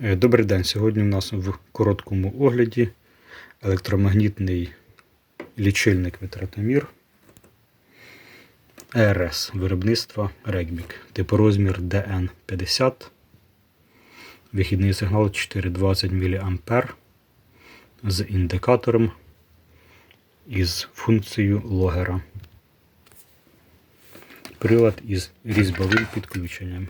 Е, Добрий день. Сьогодні у нас в короткому огляді електромагнітний лічильник витратомір ЕРС виробництва Regmic, типорозмір DN50, вихідний сигнал 420 мА з індикатором із функцією логера. Прилад із різьбовим підключенням.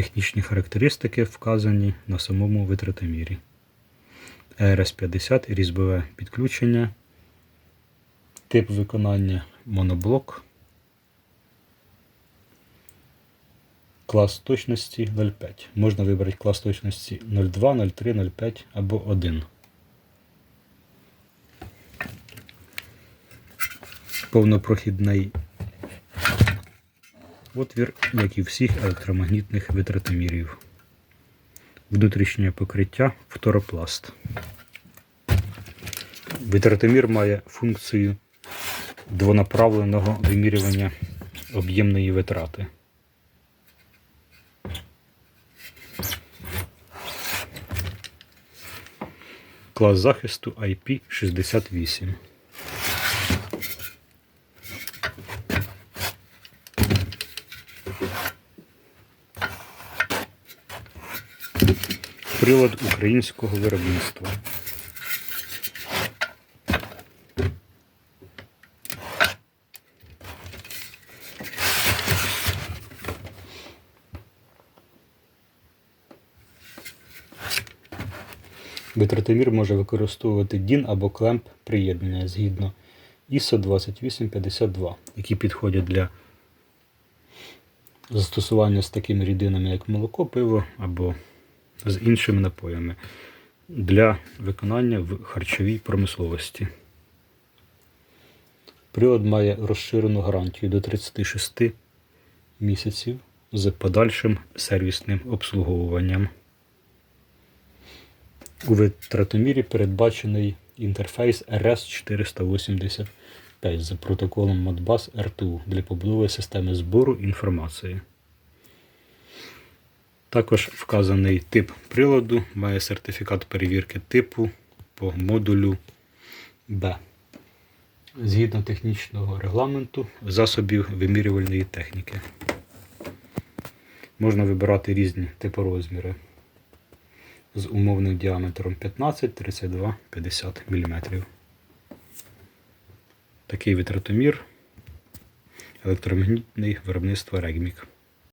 Технічні характеристики вказані на самому витратомірі. ERS-50 різьбове підключення. Тип виконання моноблок. Клас точності 0,5. Можна вибрати клас точності 0,2, 0,3, 0,5 або 1. Повнопрохідний Отвір, як і всіх електромагнітних витратомірів. Внутрішнє покриття фторопласт. Витратомір має функцію двонаправленого вимірювання об'ємної витрати. Клас захисту IP68. Прилад українського виробництва. Витратомір може використовувати DIN або клемп приєднання згідно ISO 2852, які підходять для застосування з такими рідинами, як молоко, пиво або з іншими напоями для виконання в харчовій промисловості. Прилад має розширену гарантію до 36 місяців з подальшим сервісним обслуговуванням. У витратомірі передбачений інтерфейс RS485 за протоколом Modbus RTU для побудови системи збору інформації. Також вказаний тип приладу має сертифікат перевірки типу по модулю Б. Згідно технічного регламенту засобів вимірювальної техніки. Можна вибирати різні типорозміри з умовним діаметром 15, 32, 50 мм. Такий витратомір електромагнітний виробництва Regmic.